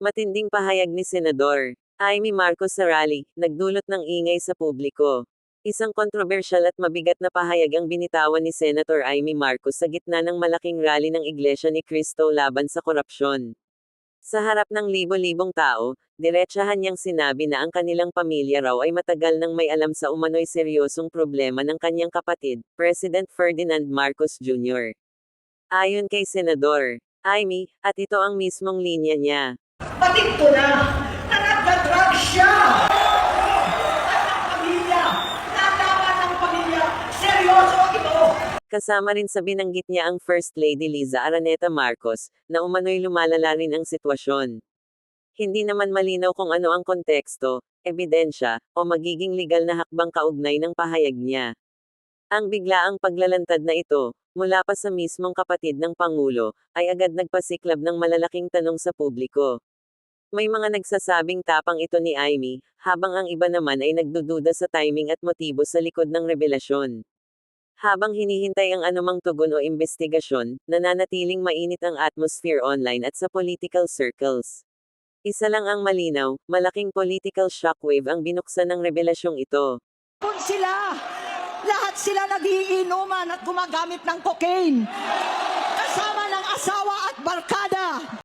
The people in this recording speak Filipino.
Matinding pahayag ni Senador Amy Marcos sa rally, nagdulot ng ingay sa publiko. Isang kontrobersyal at mabigat na pahayag ang binitawan ni Senator Amy Marcos sa gitna ng malaking rally ng Iglesia ni Cristo laban sa korupsyon. Sa harap ng libo-libong tao, diretsahan niyang sinabi na ang kanilang pamilya raw ay matagal nang may alam sa umano'y seryosong problema ng kanyang kapatid, President Ferdinand Marcos Jr. Ayon kay Senador Amy, at ito ang mismong linya niya. Patid ko na na nagda-drug siya! At ang pamilya, nalaman ng pamilya, seryoso ito! Kasama rin sa binanggit niya ang First Lady Liza Araneta Marcos, na umano'y lumalala rin ang sitwasyon. Hindi naman malinaw kung ano ang konteksto, ebidensya, o magiging legal na hakbang kaugnay ng pahayag niya. Ang biglaang paglalantad na ito, mula pa sa mismong kapatid ng Pangulo, ay agad nagpasiklab ng malalaking tanong sa publiko. May mga nagsasabing tapang ito ni Amy, habang ang iba naman ay nagdududa sa timing at motibo sa likod ng revelasyon. Habang hinihintay ang anumang tugon o investigasyon, nananatiling mainit ang atmosphere online at sa political circles. Isa lang ang malinaw, malaking political shockwave ang binuksan ng revelasyong ito. Kung sila, lahat sila nagiinuman at gumagamit ng cocaine.